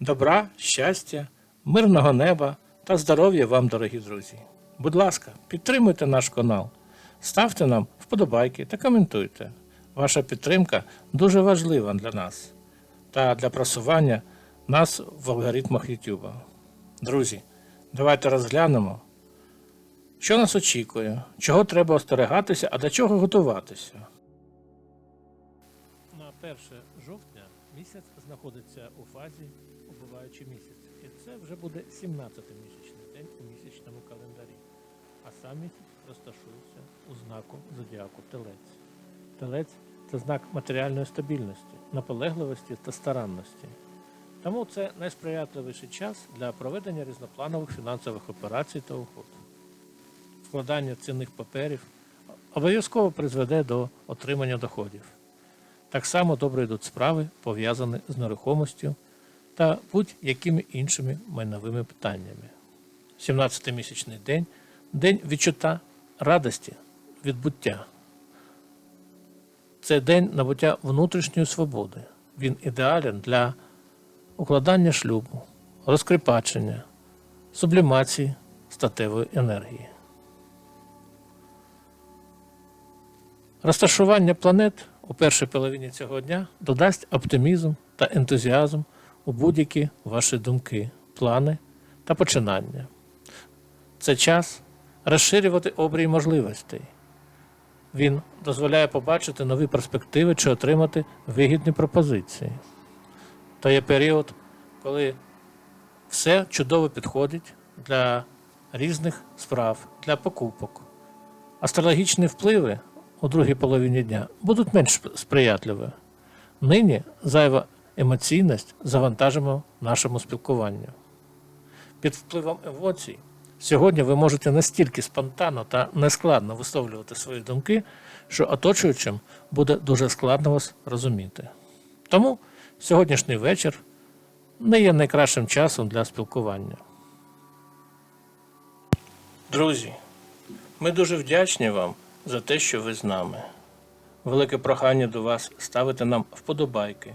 Добра, щастя, мирного неба та здоров'я вам, дорогі друзі. Будь ласка, підтримуйте наш канал, ставте нам вподобайки та коментуйте. Ваша підтримка дуже важлива для нас та для просування нас в алгоритмах YouTube. Друзі, давайте розглянемо, що нас очікує, чого треба остерегатися, а до чого готуватися. На 1 жовтня місяць знаходиться у фазі убиваючий місяць. І це вже буде 17-й місячний день у місячному календарі. А сам місяць розташується у знаку зодіаку Телець. Телець це знак матеріальної стабільності, наполегливості та старанності. Тому це найсприятливіший час для проведення різнопланових фінансових операцій та угод. Вкладання цінних паперів обов'язково призведе до отримання доходів. Так само добре йдуть справи, пов'язані з нерухомістю та будь-якими іншими майновими питаннями. 17-й місячний день день відчуття радості, відбуття. Це день набуття внутрішньої свободи. Він ідеален для укладання шлюбу, розкріпачення, сублімації статевої енергії. Розташування планет у першій половині цього дня додасть оптимізм та ентузіазм у будь-які ваші думки, плани та починання. Це час розширювати обрій можливостей. Він дозволяє побачити нові перспективи чи отримати вигідні пропозиції. То є період, коли все чудово підходить для різних справ, для покупок. Астрологічні впливи у другій половині дня будуть менш сприятливі. Нині зайва емоційність завантажимо нашому спілкуванню. Під впливом емоцій сьогодні ви можете настільки спонтанно та нескладно висловлювати свої думки, що оточуючим буде дуже складно вас розуміти. Тому сьогоднішній вечір не є найкращим часом для спілкування. Друзі, ми дуже вдячні вам за те, що ви з нами. Велике прохання до вас ставити нам вподобайки,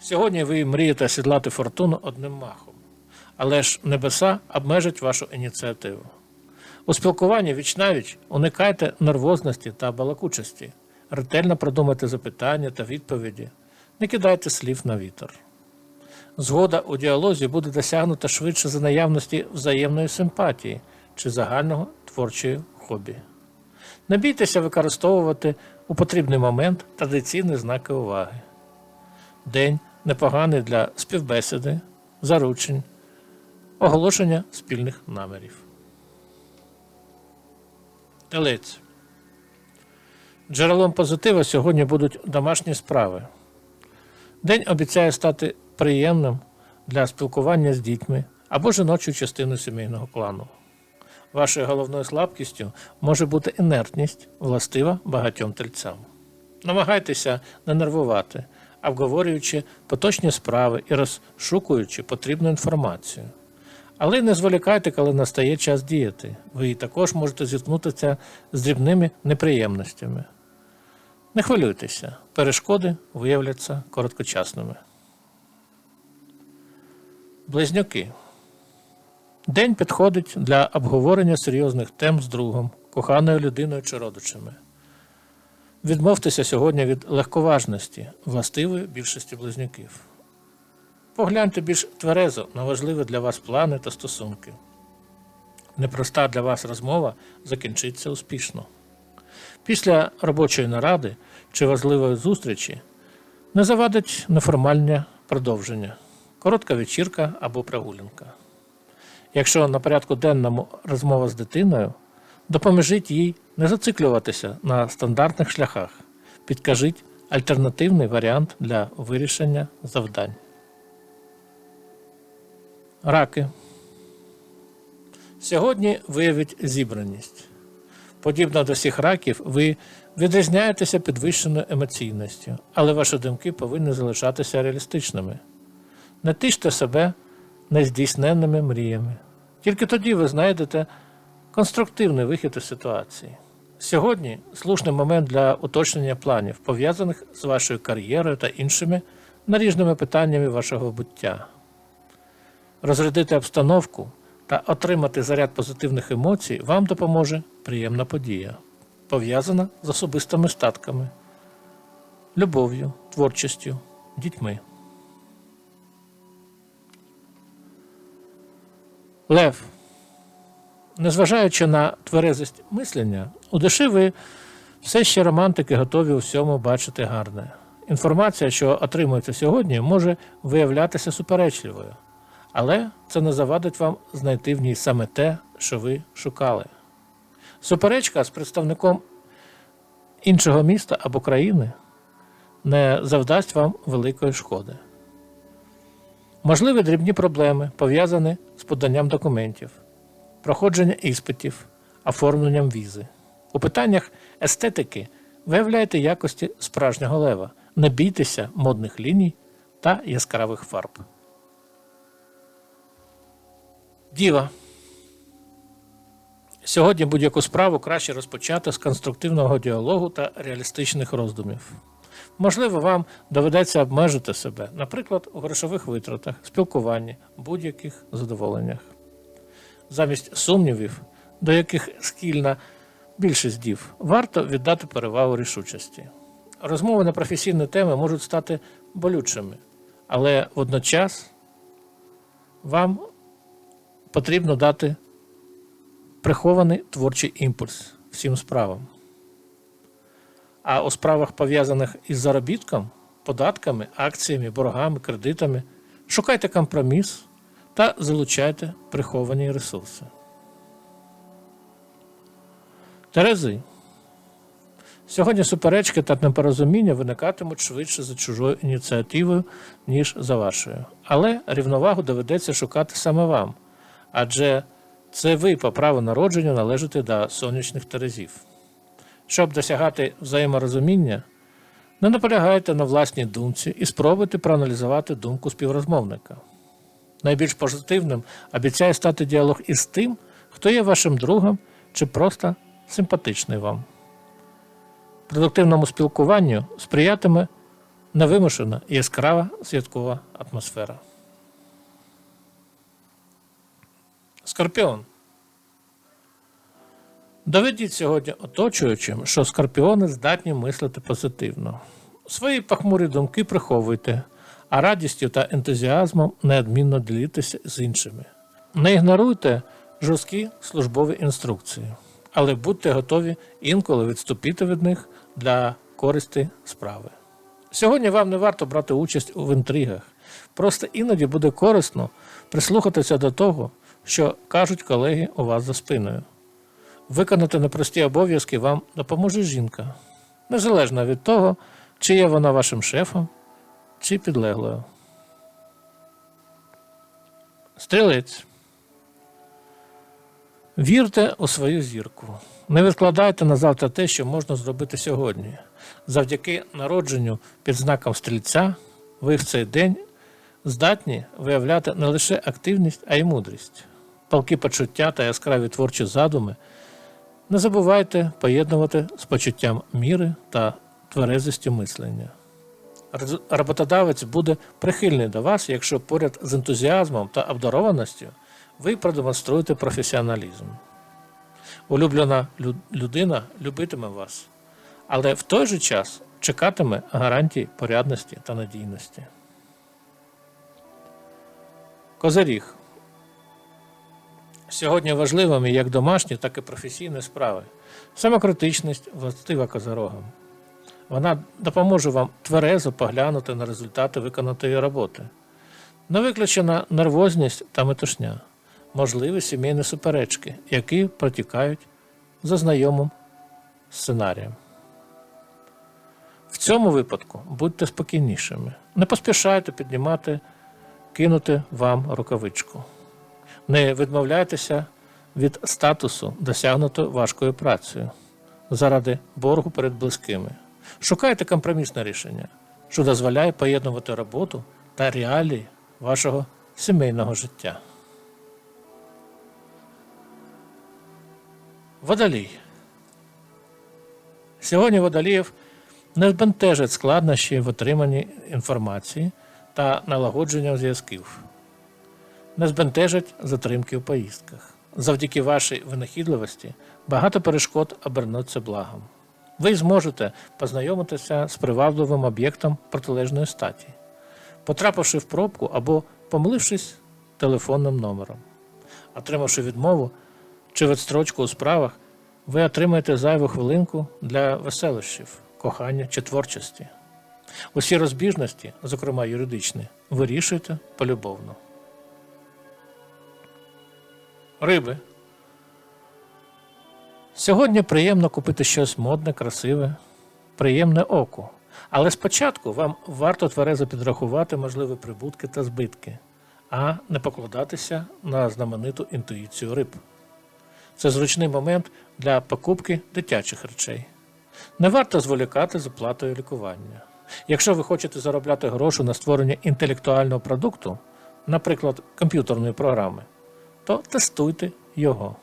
Сьогодні ви мрієте сідлати фортуну одним махом, але ж небеса обмежать вашу ініціативу. У спілкуванні віч-навіч уникайте нервозності та балакучості, ретельно продумайте запитання та відповіді, не кидайте слів на вітер. Згода у діалозі буде досягнута швидше за наявності взаємної симпатії чи загального творчої хобі. Не бійтеся використовувати у потрібний момент традиційні знаки уваги. День непоганий для співбесіди, заручень, оголошення спільних намірів. Телець. Джерелом позитива сьогодні будуть домашні справи. День обіцяє стати приємним для спілкування з дітьми або жіночою частиною сімейного клану. Вашою головною слабкістю може бути інертність, властива багатьом тельцям. Намагайтеся не нервувати, обговорюючи поточні справи і розшукуючи потрібну інформацію. Але не зволікайте, коли настає час діяти. Ви також можете зіткнутися з дрібними неприємностями. Не хвилюйтеся, перешкоди виявляться короткочасними. Близнюки. День підходить для обговорення серйозних тем з другом, коханою людиною чи родичами. Відмовтеся сьогодні від легковажності, властивої більшості близнюків. Погляньте більш тверезо на важливі для вас плани та стосунки. Непроста для вас розмова закінчиться успішно. Після робочої наради чи важливої зустрічі не завадить неформальне продовження, коротка вечірка або прогулянка. Якщо на порядку денному розмова з дитиною, допоможіть їй не зациклюватися на стандартних шляхах, підкажіть альтернативний варіант для вирішення завдань. Раки. Сьогодні виявіть зібраність. Подібно до всіх раків, ви відрізняєтеся підвищеною емоційністю, але ваші думки повинні залишатися реалістичними. Не тиште себе нездійсненними мріями. Тільки тоді ви знайдете конструктивний вихід із ситуації. Сьогодні слушний момент для уточнення планів, пов'язаних з вашою кар'єрою та іншими наріжними питаннями вашого буття. Розрядити обстановку та отримати заряд позитивних емоцій вам допоможе приємна подія, пов'язана з особистими статками, любов'ю, творчістю, дітьми. Лев. Незважаючи на тверезість мислення, у душі ви все ще романтики готові у всьому бачити гарне. Інформація, що отримуєте сьогодні, може виявлятися суперечливою, але це не завадить вам знайти в ній саме те, що ви шукали. Суперечка з представником іншого міста або країни не завдасть вам великої шкоди. Можливі дрібні проблеми, пов'язані з поданням документів, проходження іспитів, оформленням візи. У питаннях естетики виявляйте якості справжнього лева. Не бійтеся модних ліній та яскравих фарб. Діва. Сьогодні будь-яку справу краще розпочати з конструктивного діалогу та реалістичних роздумів. Можливо, вам доведеться обмежити себе, наприклад, у грошових витратах, спілкуванні, будь-яких задоволеннях. Замість сумнівів, до яких скільна більшість дів, варто віддати перевагу рішучості. Розмови на професійні теми можуть стати болючими, але водночас вам потрібно дати прихований творчий імпульс всім справам. А у справах, пов'язаних із заробітком, податками, акціями, боргами, кредитами, шукайте компроміс та залучайте приховані ресурси. Терези. Сьогодні суперечки та непорозуміння виникатимуть швидше за чужою ініціативою, ніж за вашою. Але рівновагу доведеться шукати саме вам, адже це ви по праву народження належите до сонячних терезів. Щоб досягати взаєморозуміння, не наполягайте на власній думці і спробуйте проаналізувати думку співрозмовника. Найбільш позитивним обіцяє стати діалог із тим, хто є вашим другом чи просто симпатичний вам. Продуктивному спілкуванню сприятиме невимушена яскрава святкова атмосфера. Скорпіон. Доведіть сьогодні оточуючим, що скорпіони здатні мислити позитивно. Свої похмурі думки приховуйте, а радістю та ентузіазмом неодмінно ділітеся з іншими. Не ігноруйте жорсткі службові інструкції, але будьте готові інколи відступити від них для користі справи. Сьогодні вам не варто брати участь у інтригах, просто іноді буде корисно прислухатися до того, що кажуть колеги у вас за спиною. Виконати непрості обов'язки вам допоможе жінка, незалежно від того, чи є вона вашим шефом, чи підлеглою. Стрілець. Вірте у свою зірку. Не відкладайте на завтра те, що можна зробити сьогодні. Завдяки народженню під знаком стрільця ви в цей день здатні виявляти не лише активність, а й мудрість. Палки почуття та яскраві творчі задуми не забувайте поєднувати з почуттям міри та тверезістю мислення. Роботодавець буде прихильний до вас, якщо поряд з ентузіазмом та обдарованістю ви продемонструєте професіоналізм. Улюблена людина любитиме вас, але в той же час чекатиме гарантій порядності та надійності. Козиріг. Сьогодні важливими як домашні, так і професійні справи. Самокритичність властива козорогам. Вона допоможе вам тверезо поглянути на результати виконаної роботи. Не виключена нервозність та метушня, можливі сімейні суперечки, які протікають за знайомим сценарієм. В цьому випадку будьте спокійнішими. Не поспішайте піднімати, кинути вам рукавичку. Не відмовляйтеся від статусу, досягнутого важкою працею, заради боргу перед близькими. Шукайте компромісне рішення, що дозволяє поєднувати роботу та реалії вашого сімейного життя. Водолій. Сьогодні водоліїв не збентежать складнощі в отриманні інформації та налагодженням зв'язків. Не збентежать затримки в поїздках. Завдяки вашій винахідливості багато перешкод обернуться благом. Ви зможете познайомитися з привабливим об'єктом протилежної статі, потрапивши в пробку або помилившись телефонним номером. Отримавши відмову чи відстрочку у справах, ви отримаєте зайву хвилинку для веселощів, кохання чи творчості. Усі розбіжності, зокрема юридичні, вирішуйте полюбовно. Риби. Сьогодні приємно купити щось модне, красиве, приємне оку. Але спочатку вам варто тверезо підрахувати можливі прибутки та збитки, а не покладатися на знамениту інтуїцію риб. Це зручний момент для покупки дитячих речей. Не варто зволікати з оплатою лікування. Якщо ви хочете заробляти гроші на створення інтелектуального продукту, наприклад, комп'ютерної програми, то тестуйте його.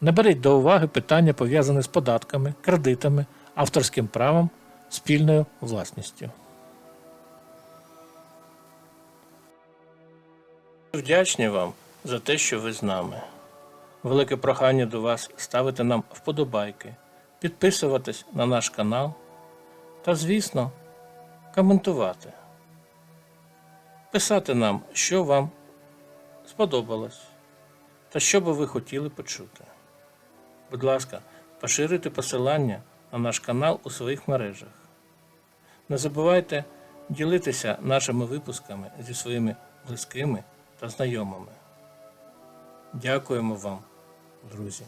Не беріть до уваги питання, пов'язані з податками, кредитами, авторським правом, спільною власністю. Вдячні вам за те, що ви з нами. Велике прохання до вас ставити нам вподобайки, підписуватись на наш канал та, звісно, коментувати. Писати нам, що вам сподобалось та що би ви хотіли почути. Будь ласка, поширюйте посилання на наш канал у своїх мережах. Не забувайте ділитися нашими випусками зі своїми близькими та знайомими. Дякуємо вам, друзі.